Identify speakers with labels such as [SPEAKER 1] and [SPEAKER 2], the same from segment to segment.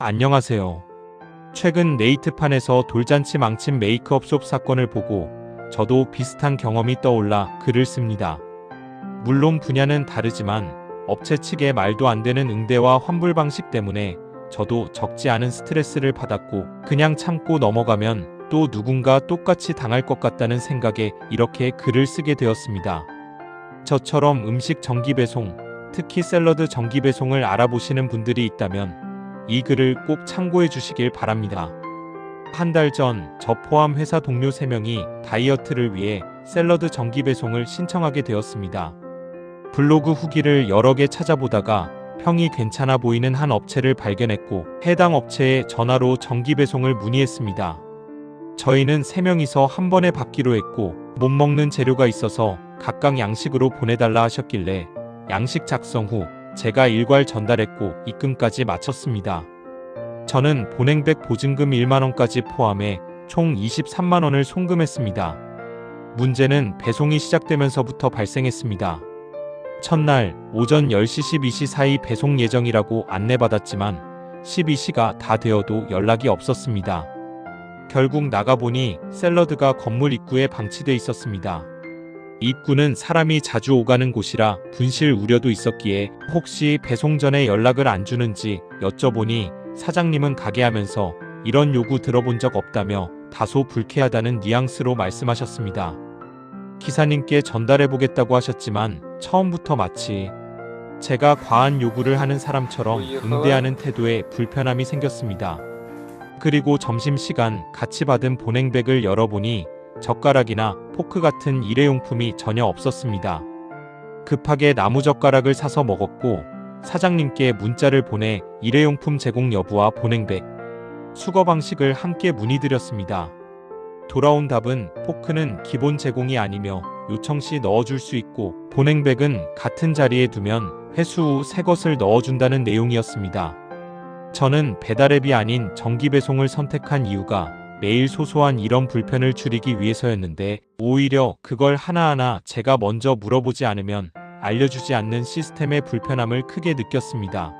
[SPEAKER 1] 안녕하세요. 최근 네이트판에서 돌잔치 망친 메이크업숍 사건을 보고 저도 비슷한 경험이 떠올라 글을 씁니다. 물론 분야는 다르지만 업체 측의 말도 안 되는 응대와 환불 방식 때문에 저도 적지 않은 스트레스를 받았고 그냥 참고 넘어가면 또 누군가 똑같이 당할 것 같다는 생각에 이렇게 글을 쓰게 되었습니다. 저처럼 음식 정기 배송, 특히 샐러드 정기 배송을 알아보시는 분들이 있다면 이 글을 꼭 참고해 주시길 바랍니다. 한 달 전 저 포함 회사 동료 3명이 다이어트를 위해 샐러드 정기 배송을 신청하게 되었습니다. 블로그 후기를 여러 개 찾아보다가 평이 괜찮아 보이는 한 업체를 발견했고 해당 업체에 전화로 정기 배송을 문의했습니다. 저희는 3명이서 한 번에 받기로 했고 못 먹는 재료가 있어서 각각 양식으로 보내달라 하셨길래 양식 작성 후 제가 일괄 전달했고 입금까지 마쳤습니다. 저는 본행백 보증금 1만원까지 포함해 총 23만원을 송금했습니다. 문제는 배송이 시작되면서부터 발생했습니다. 첫날 오전 10시 12시 사이 배송 예정이라고 안내받았지만 12시가 다 되어도 연락이 없었습니다. 결국 나가보니 샐러드가 건물 입구에 방치돼 있었습니다. 입구는 사람이 자주 오가는 곳이라 분실 우려도 있었기에 혹시 배송 전에 연락을 안 주는지 여쭤보니 사장님은 가게 하면서 이런 요구 들어본 적 없다며 다소 불쾌하다는 뉘앙스로 말씀하셨습니다. 기사님께 전달해 보겠다고 하셨지만 처음부터 마치 제가 과한 요구를 하는 사람처럼 응대하는 태도에 불편함이 생겼습니다. 그리고 점심시간 같이 받은 보냉백을 열어보니 젓가락이나 포크 같은 일회용품이 전혀 없었습니다. 급하게 나무젓가락을 사서 먹었고 사장님께 문자를 보내 일회용품 제공 여부와 보냉백, 수거 방식을 함께 문의드렸습니다. 돌아온 답은 포크는 기본 제공이 아니며 요청 시 넣어줄 수 있고 보냉백은 같은 자리에 두면 회수 후 새 것을 넣어준다는 내용이었습니다. 저는 배달앱이 아닌 정기 배송을 선택한 이유가 매일 소소한 이런 불편을 줄이기 위해서였는데 오히려 그걸 하나하나 제가 먼저 물어보지 않으면 알려주지 않는 시스템의 불편함을 크게 느꼈습니다.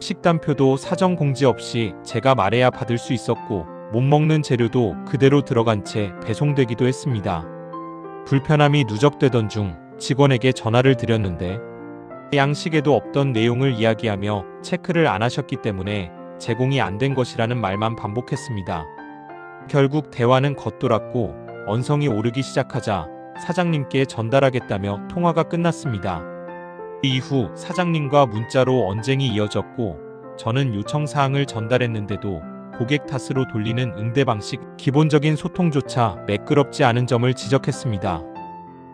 [SPEAKER 1] 식단표도 사정 공지 없이 제가 말해야 받을 수 있었고 못 먹는 재료도 그대로 들어간 채 배송되기도 했습니다. 불편함이 누적되던 중 직원에게 전화를 드렸는데 양식에도 없던 내용을 이야기하며 체크를 안 하셨기 때문에 제공이 안 된 것이라는 말만 반복했습니다. 결국 대화는 겉돌았고 언성이 오르기 시작하자 사장님께 전달하겠다며 통화가 끝났습니다. 이후 사장님과 문자로 언쟁이 이어졌고 저는 요청 사항을 전달했는데도 고객 탓으로 돌리는 응대 방식, 기본적인 소통조차 매끄럽지 않은 점을 지적했습니다.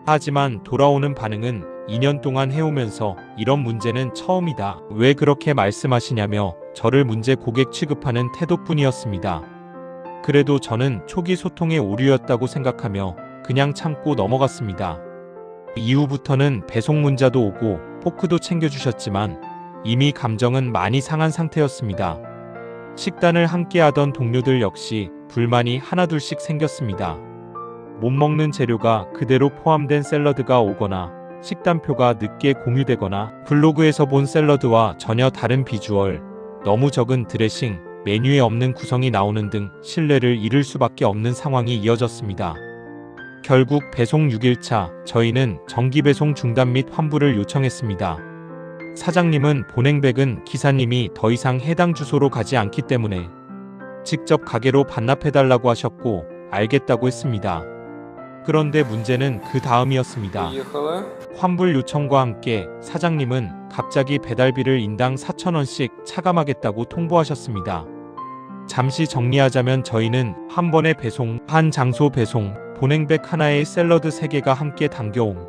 [SPEAKER 1] 하지만 돌아오는 반응은 2년 동안 해오면서 이런 문제는 처음이다. 왜 그렇게 말씀하시냐며 저를 문제 고객 취급하는 태도뿐이었습니다. 그래도 저는 초기 소통의 오류였다고 생각하며 그냥 참고 넘어갔습니다. 이후부터는 배송 문자도 오고 포크도 챙겨주셨지만 이미 감정은 많이 상한 상태였습니다. 식단을 함께 하던 동료들 역시 불만이 하나둘씩 생겼습니다. 못 먹는 재료가 그대로 포함된 샐러드가 오거나 식단표가 늦게 공유되거나 블로그에서 본 샐러드와 전혀 다른 비주얼, 너무 적은 드레싱, 메뉴에 없는 구성이 나오는 등 신뢰를 잃을 수밖에 없는 상황이 이어졌습니다. 결국 배송 6일차 저희는 정기 배송 중단 및 환불을 요청했습니다. 사장님은 보냉백은 기사님이 더 이상 해당 주소로 가지 않기 때문에 직접 가게로 반납해달라고 하셨고 알겠다고 했습니다. 그런데 문제는 그 다음이었습니다. 환불 요청과 함께 사장님은 갑자기 배달비를 인당 4,000원씩 차감하겠다고 통보하셨습니다. 잠시 정리하자면 저희는 한 번에 배송, 한 장소 배송, 보냉백 하나에 샐러드 3개가 함께 당겨옴.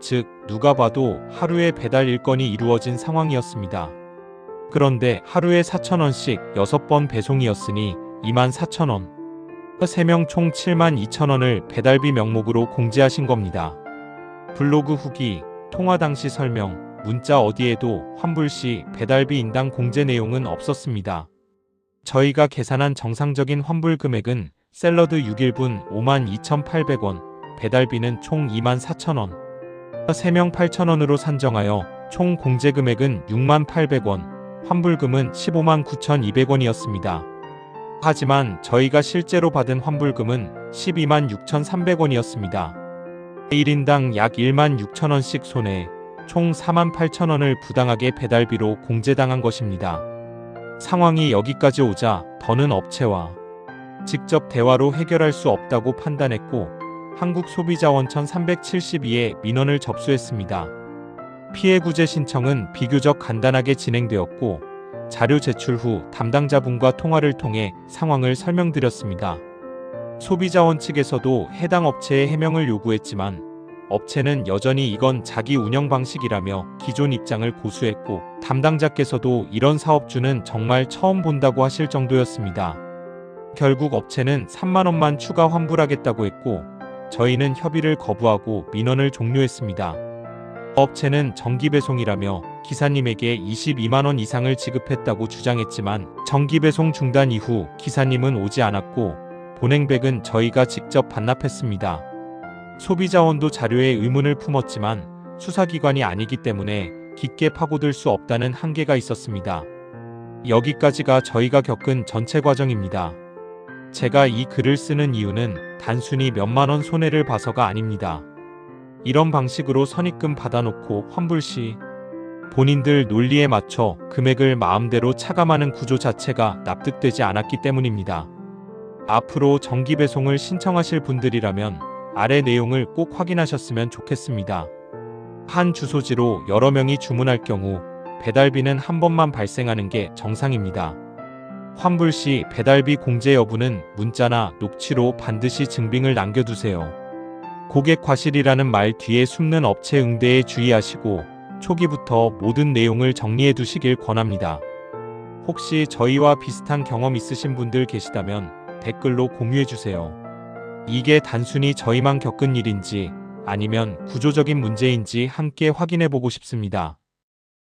[SPEAKER 1] 즉, 누가 봐도 하루에 배달 일건이 이루어진 상황이었습니다. 그런데 하루에 4,000원씩 6번 배송이었으니 24,000원. 3명 총 7만 2천원을 배달비 명목으로 공제하신 겁니다. 블로그 후기, 통화 당시 설명, 문자 어디에도 환불 시 배달비 인당 공제 내용은 없었습니다. 저희가 계산한 정상적인 환불 금액은 샐러드 6일분 5만 2,800원, 배달비는 총 2만 4천원, 3명 8천원으로 산정하여 총 공제 금액은 6만 800원, 환불금은 15만 9,200원이었습니다. 하지만 저희가 실제로 받은 환불금은 12만 6,300원이었습니다. 1인당 약 1만 6천원씩 손해, 총 4만 8천원을 부당하게 배달비로 공제당한 것입니다. 상황이 여기까지 오자 더는 업체와 직접 대화로 해결할 수 없다고 판단했고 한국소비자원천 372에 민원을 접수했습니다. 피해 구제 신청은 비교적 간단하게 진행되었고 자료 제출 후 담당자분과 통화를 통해 상황을 설명드렸습니다. 소비자원 측에서도 해당 업체의 해명을 요구했지만 업체는 여전히 이건 자기 운영 방식이라며 기존 입장을 고수했고 담당자께서도 이런 사업주는 정말 처음 본다고 하실 정도였습니다. 결국 업체는 3만 원만 추가 환불하겠다고 했고 저희는 협의를 거부하고 민원을 종료했습니다. 업체는 정기 배송이라며 기사님에게 22만 원 이상을 지급했다고 주장했지만 정기 배송 중단 이후 기사님은 오지 않았고 본행백은 저희가 직접 반납했습니다. 소비자원도 자료에 의문을 품었지만 수사기관이 아니기 때문에 깊게 파고들 수 없다는 한계가 있었습니다. 여기까지가 저희가 겪은 전체 과정입니다. 제가 이 글을 쓰는 이유는 단순히 몇만 원 손해를 봐서가 아닙니다. 이런 방식으로 선입금 받아놓고 환불 시 본인들 논리에 맞춰 금액을 마음대로 차감하는 구조 자체가 납득되지 않았기 때문입니다. 앞으로 정기 배송을 신청하실 분들이라면 아래 내용을 꼭 확인하셨으면 좋겠습니다. 한 주소지로 여러 명이 주문할 경우 배달비는 한 번만 발생하는 게 정상입니다. 환불 시 배달비 공제 여부는 문자나 녹취로 반드시 증빙을 남겨두세요. 고객 과실이라는 말 뒤에 숨는 업체 응대에 주의하시고 초기부터 모든 내용을 정리해 두시길 권합니다. 혹시 저희와 비슷한 경험 있으신 분들 계시다면 댓글로 공유해 주세요. 이게 단순히 저희만 겪은 일인지 아니면 구조적인 문제인지 함께 확인해 보고 싶습니다.